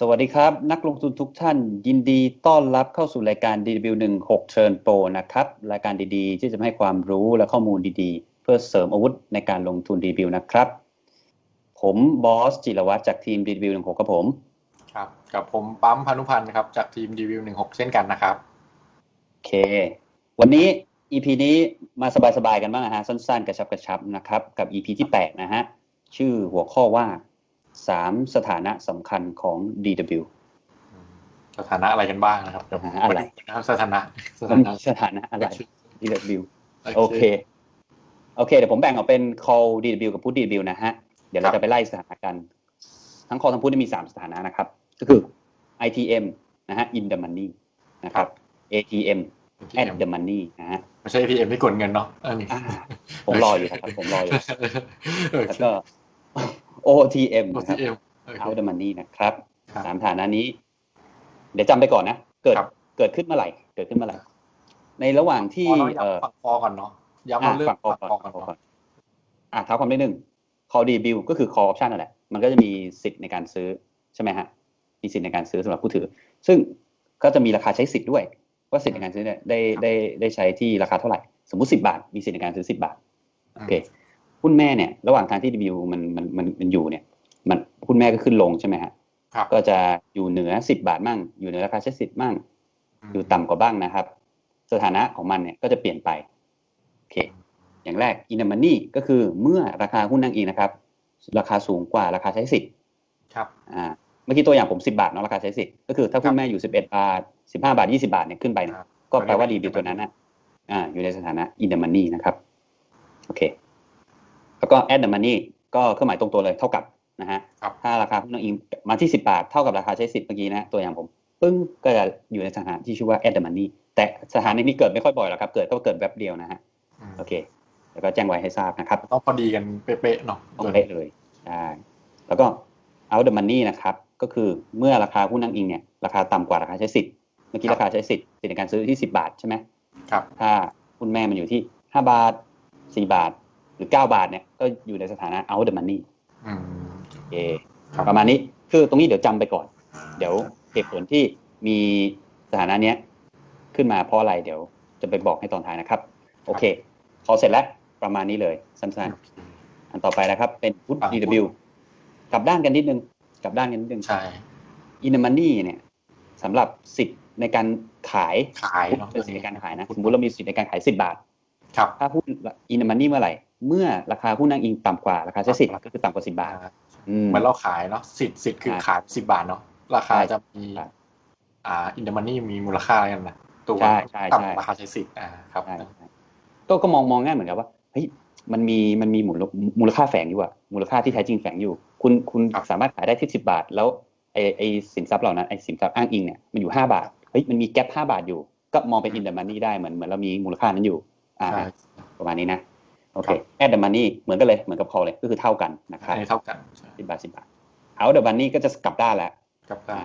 สวัสดีครับ นักลงทุนทุกท่าน ยินดีต้อนรับเข้าสู่รายการ DW16 Turn Pro นะครับ รายการดีๆ ที่จะให้ความรู้และข้อมูลดีๆ เพื่อเสริมอาวุธในการลงทุน DW นะครับ ผมบอสจิรวัตรจากทีม DW16 ครับผม ครับกับผมปั๊มพานุพันธ์ครับจากทีมดีวิวหนึ่งหกเช่นกันนะครับ โอเค วันนี้ EP นี้มาสบายๆกันบ้างนะฮะสั้นๆ กระชับกระชับนะครับกับ EP ที่ 8 นะฮะ ชื่อหัวข้อว่า3สถานะสำคัญของ DW สถานะอะไรกันบ้างนะครับเดี๋ยวผมอะไรนะครับสถานะสมัถานนะมีสถานะอะไร DW โอเค โอเค เดี๋ยวผมแบ่งออกเป็น call DW กับ put DW นะฮะ เดี๋ยวเราจะไปไล่สถานะกัน ทั้ง call ทั้ง put มี3สถานะนะครับ ก็คือ ITM นะฮะ in the money นะครับ ATM at the money นะฮะไม่ใช่ ATM ที่กดเงินเนาะอันนี้อ่าผมรออยู่ครับ ผมรออยู่เออแล้วก็ OTM นะครับ ATM โอเค out the money นะครับครับสามฐานะนี้ เดี๋ยวจำไปก่อนนะ เกิดครับเกิดขึ้นเมื่อไหร่เกิดขึ้นเมื่อไหร่ ในระหว่างที่พอเราเอ่อย้ำฝั่งคอก่อนเนาะย้ำอะว่าเรื่องฝั่ง call ฝั่งก่อนคอก่อนฝั่ง call ก่อเนาะนอะเท้าความนิดนึง call debut ก็คือ call option นั่นแหละ มันก็จะมีสิทธิ์ในการซื้อใช่ไหมฮะมีสิทธิ์ในการซื้อสำหรับผู้ถือ ซึ่งก็จะมีราคาใช้สิทธิ์ด้วย ว่าสิทธิ์ในการซื้อเนี่ยได้ได้ได้ใช้ที่ราคาเท่าไหร่ สมมุติสิบาท มีสิทธิ์ในการซื้อสิบาทโอเคหุ้นแม่เนี่ยระหว่างทางที่ debut มันมันมันมันอยู่เนี่ย มันหุ้นแม่ก็ขึ้นลงใช่ไหมฮะครับก็จะอยู่เหนือ10บาทมั่ง อยู่เหนือราคาใช้สิทธิ์มั่ง อยู่ต่ำกว่าบ้างนะครับ สถานะของมันเนี่ยก็จะเปลี่ยนไปโอเคอย่างแรก in the money ก็คือเมื่อราคาหุ้นนั่งอิงนะครับ ราคาสูงกว่าราคาใช้สิทธิ์ครับอ่า เมื่อกี้ตัวอย่างผม10บาทเนาะราคาใช้สิทธิ์ก็คือถ้าหุ้ครันบแม่อยู่11บาท15บาท20บาทเนี่ยขึ้นไปเนี่ยครับก็แปลว่าดีบิวตัวนั้นนะอ่าอยู่ในสถานะ in the money นะครับโอเค แล้วก็ at the money ก็เครื่องหมายตรงตัวเลยเท่ากับนะฮะครับถ้าราคาหุ้นอ้างอิงมาที่10บาทเท่ากับราคาใช้สิทธิ์เมื่อกี้นะตัวอย่างผมปึ้งก็จะอยู่ในสถานะที่ชื่อว่า at the money แต่สถานะนี้เกิดไม่ค่อยบ่อยหรอกครับ เกิดก็เกิดแวบเดียวนะฮะอืมโอเค แล้วก็แจ้งไว้ให้ทราบนะครับต้องพอดีกันเป๊ะๆเนาะต้องเป๊ะเลยใช่แล้วก็ out the money นะครับ ก็คือเมื่อราคาหุ้นอ้างอิงเนี่ยราคาต่ำกว่าราคาใช้สิทธิ์เมื่อกี้ราคาใช้สิทธิ์สิทธิ์ในการซื้อที่ 10 บาทใช่ไหมครับถ้าหุ้นแม่มันอยู่ที่ 5 บาท 4 บาทหรือ 9 บาทเนี่ยก็อยู่ในสถานะ out the money อืมโอเคครับประมาณนี้คือตรงนี้เดี๋ยวจำไปก่อน เดี๋ยวเหตุผลที่มีสถานะเนี้ยขึ้นมาเพราะอะไรเดี๋ยวจะไปบอกให้ตอนท้ายนะครับ โอเคพอเสร็จแล้วประมาณนี้เลยสั้นๆ อันต่อไปนะครับเป็นพุทฝั่ง DW กลับด้านกันนิดนึง กลับด้านกันนิดนึงใช่อิน m มันนี่เนี่ยสำหรับสิทธิ์ในการขายขายเนาะเป็นสิทธิ์ในการขายนะสมมติเรามีสิทธิ์ในการขาย10บาทครับถ้าหุ้นอิน m มันนี่เมื่อไหร่ เมื่อราคาหุ้นอ้างอิงต่ำกว่าราคาใช้สิทธิ์ก็คือต่ำกว่า10บาทอืมเหมือนเราขายเนาะสิทธิ์สิทธิ์คือใช่ขายสิบบาทเนาะราคาใช่จะมีใช่อ่าอินเดมันนี่มีมูลค่ากันนะตัวใช่ใช่ต่ำใช่กว่าราคาใช้สิทธิ์อ่าครับใช่ใช่ก็ก็มองมองง่ายเหมือนกับว่าเฮ้ยมันมีมันมีมูลมูลค่าแฝงอยู่อะมูลค่าที่แท้จริงแฝงอยู่ คุณคุณสามารถขายได้ที่สิบาท แล้วไอไอสินทรัพย์เหล่านั้นไอสินทรัพย์อ้างอิงเนี่ยมันอยู่ห้าบาทเฮ้ยมันมีแกลบห้าบาทอยู่ ก็มองเป็นอินเดมันนี่ได้เหมือนเหมือนเรามีมูลค่านั้นอยู่อ่าใช่ประมาณนี้นะโอเคครับแอดเดมันนี่เหมือนกันเลยเหมือนกับคอเลยก็คือเท่ากันนะครับอันนี้เท่ากันใช่สิบบาทสิบาทเอาเดมันนี่ก็จะกลับด้านแล้วกับได้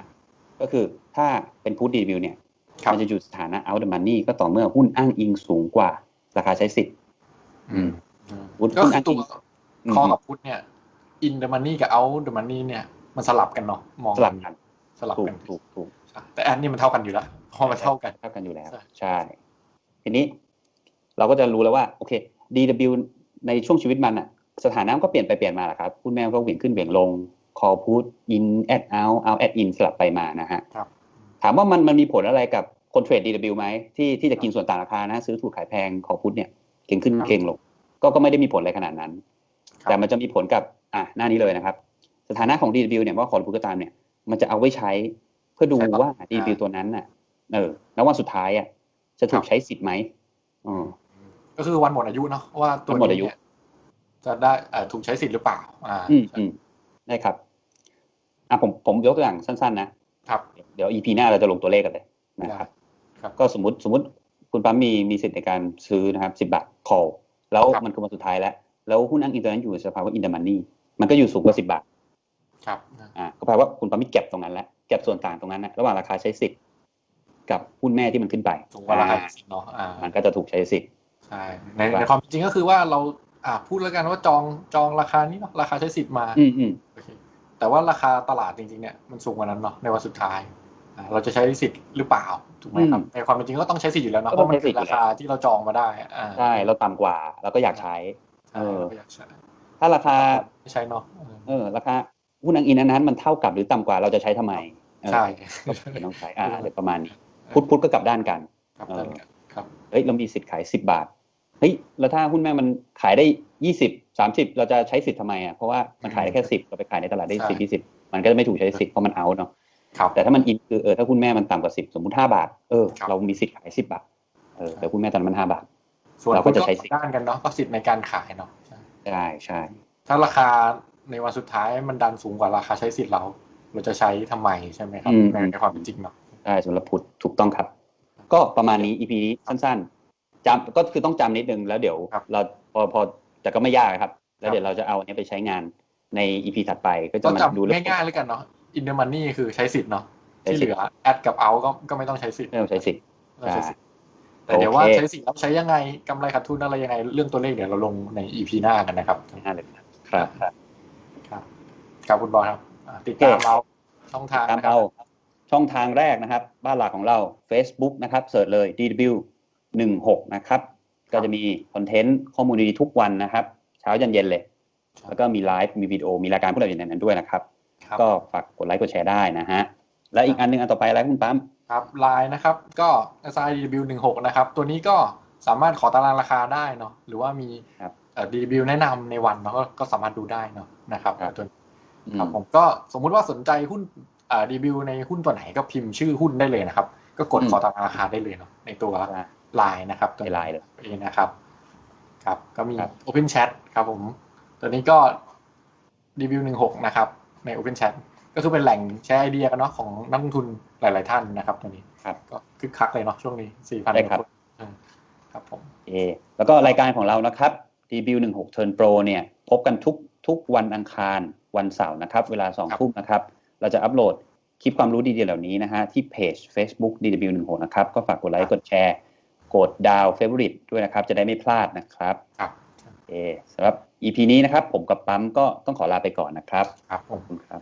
ก็คือถ้าเป็นพูดดีวิวเนี่ยครับมันจะอยู่สถานะ out the money ก็ต่อเมื่อหุ้นอ้างอิงสูงกว่า ราคาใช้สิทธิ์อืมวุฒิก็คือตัวอืมคอกับพุทธเนี่ย อินเดมันนี่กับเอาเดมันนี่เนี่ยมันสลับกันเนาะมองสลับกันสลับถูกกันถูกถูกแต่แอนนี่มันเท่ากันอยู่แล้วเพราะมันเท่ากันเท่ากันอยู่แล้วใช่ใช่ ทีนี้เราก็จะรู้แล้วว่าโอเค DW ในช่วงชีวิตมันอะสถานะมันก็เปลี่ยนไปเปลี่ยนมาแหละครับหุ้นแม่ก็เหวี่ยงขึ้นเหวี่ยงลง call put in at out out at in สลับไปมานะฮะครับถามว่ามันมันมีผลอะไรกับคนเทรด DW ไหมที่ที่จะกินส่วนต่างราคานะ ซื้อถูกขายแพง call put เนี่ยเก่งขึ้นครับเก่งลง ก็ก็ไม่ได้มีผลอะไรขนาดนั้นครับแต่มันจะมีผลกับ อะหน้านี้เลยนะครับ สถานะของ DW เนี่ยว่าคอร์พูก็ตามเนี่ย มันจะเอาไว้ใช้เพื่อดูใช่ครับว่า DW ตัวนั้นน่ะ เออ แล้ววันสุดท้ายอะจะถูครักบใช้สิทธิ์ไหมอ๋อก็คือวันหมดอายุเนาะว่าตัววันหมดอานี้ยุเนี่ยจะได้เอ่อถูกใช้สิทธิ์หรือเปล่า อ่า อืมอืมได้ครับ อะผมผมยกตัวอย่างสั้น ๆ นะครับเดี๋ยว EP หน้าเราจะลงตัวเลขกันเลยนะครับ ครับก็สมมติสมมติคุณปั๊มมีมีสิทธิ์ในการซื้อนะครับสิบาท call แล้วครับมันคือวันสุดท้ายแล้ว แล้วหุ้นอ้างอิงตัวนั้นอยู่ในสภาวะอินเดมันนี่ มันก็อยู่สูงกว่าสิบาท ครับ อ่า ก็แปลว่าคุณปั๊มมีเก็บตรงนั้นแล้วเก็บส่วนต่างตรงนั้นนะระหว่างราคาใช้สิทธิ์กับหุ้นแม่ที่มันขึ้นไปถูกกว่าราคาอ่าสิทธิ์เนาะ อ่า มันก็จะถูกใช้สิทธิ์ ใช่ ในในความจริงก็คือว่าเรา อ่า พูดแล้วกันว่าจองจองราคานี้เนาะ ราคาใช้สิทธิ์มา อืมอืมโอเคแต่ว่าราคาตลาดจริงๆเนี่ยมันสูงกว่านั้นเนาะในวันสุดท้ายอ่าเราจะใช้สิทธิ์หรือเปล่าถูกไหมครับในความเป็นจริงก็ต้องใช้สิทธิ์อยู่แล้วเนาะเพราะมันคือราคาที่เราจองมาได้อ่าใช่เราต่ำกว่าเราก็อยากใช้ใช่เราก็อยากใช้ ถ้าราคาไม่ใช่เนาะเออเออราคาหุ้นอังอินนั้นๆมันเท่ากับหรือต่ำกว่าเราจะใช้ทำไมเออใช่ก็ไม่ต้องใช้อ่าเดี๋ยวประมาณนี้พุทธพุทธก็กลับด้านกันครับเออครับเฮ้ยเรามีสิทธิ์ขายสิบบาทเฮ้ยแล้วถ้าหุ้นแม่มันขายได้ยี่สิบสามสิบเราจะใช้สิทธิ์ทำไมอะเพราะว่ามันขายได้แค่สิบเราไปขายในตลาดได้สิบยี่สิบมันก็จะไม่ถูกใช้สิทธิ์เพราะมันเอาเนาะครับแต่ถ้ามันอินคือเออถ้าหุ้นแม่มันต่ำกว่าสิบสมมติห้าบาทเออครับเรามีสิทธิ์ขายสิบบาทเออแต่หุ้นแม่ตอนนั้นมันห้าบาทส่วนเราก็จะใช้สิทธิ์ด้านกันเนาะก็สิทธิ์ในการขายเนาะ ใช่ใช่ใช่ถ้าราคาในวันสุดท้ายมันดันสูงกว่าราคาใช้สิทธิ์เรา เราจะใช้ทำไมใช่ไหมครับในในความเป็นจริงเนาะใช่สำหรับพุทธถูกต้องครับ ก็ประมาณนี้ EP นี้สั้นๆจำก็คือต้องจำนิดนึงแล้วเดี๋ยวเราพอพอแต่ก็ไม่ยากครับ แล้วเดี๋ยวเราจะเอาอันนี้ไปใช้งานใน EP ถัดไปก็จะก็มาจำดูเรื่องง่ายๆแล้วกันเนาะอินเดอร์มันนี่คือใช้สิทธิ์เนาะใช้ที่สิเหทธิ์ลือแอดกับเอาก็ก็ไม่ต้องใช้สิทธิ์ไม่ต้องใช้สิทธิ์ แต่เดี๋ยวโอเคว่าใช้สิทธิ์แล้วใช้ยังไงกำไรขาดทุนอะไรยังไง เรื่องตัวเลขเดี๋ยวเราลงใน EP หน้ากันนะครับง่ายเลยครับครับครับครับคุณบอลครับอ่าติดตามเราช่องทางตามนะครัเราบช่องทางแรกนะครับ บ้านหลักของเรา Facebook นะครับเสิร์ชเลย DW 16นะครับ ก็จะมีคอนเทนต์ข้อมูลดีๆทุกวันนะครับ เช้ายันเย็นเลย แล้วก็มีไลฟ์มีวิดีโอมีรายการพวกเราอยู่ในนั้นด้วยนะครับครับก็ฝากกดไลค์กดแชร์ได้นะฮะ และอีกอันหนึงอันต่อไปอะไรคุณปั๊ม ครับไลน์นะครับก็ s i d w 1 6 นะครับ ตัวนี้ก็สามารถขอตารางราคาได้เนาะหรือว่ามีครับเอ่อ DW แนะนำในวันเนาะก็ก็สามารถดูได้เนาะนะครับครับตัวอืมครับผมก็สมมุติว่าสนใจหุ้นอ่า DW ในหุ้นตัวไหนก็พิมพ์ชื่อหุ้นได้เลยนะครับ ก็กดอืมขอตารางราคาได้เลยเนาะในตัวได้ไลน์นะครับตัวใน Line เลยนี้นะครับ ครับก็มีครับ Open Chat ครับผม ตัวนี้ก็ DW 1 6นะครับ ใน Open Chat ก็คือเป็นแหล่งแชร์ไอเดียกันเนาะของนักลงทุนหลาย ๆ ท่านนะครับตัวนี้ครับก็คึกคักเลยเนาะช่วงนี้สี่พันได้ครับคนอืมครับผมโอเคแล้วก็รายการของเรานะครับ DW 16 Turn Pro เนี่ยพบกันทุกทุกวันอังคารวันเสาร์นะครับ เวลา2ทุ่มนะครับ เราจะอัปโหลดคลิปความรู้ดีๆเหล่านี้นะฮะที่เพจ Facebook DW 16 นะครับ ก็ฝากกดไลค์กดแชร์กดดาว Favorite ด้วยนะครับ จะได้ไม่พลาดนะครับครับโอเคสำหรับ EP นี้นะครับ ผมกับปั๊มก็ต้องขอลาไปก่อนนะครับ ครับผขอมบคุณครับ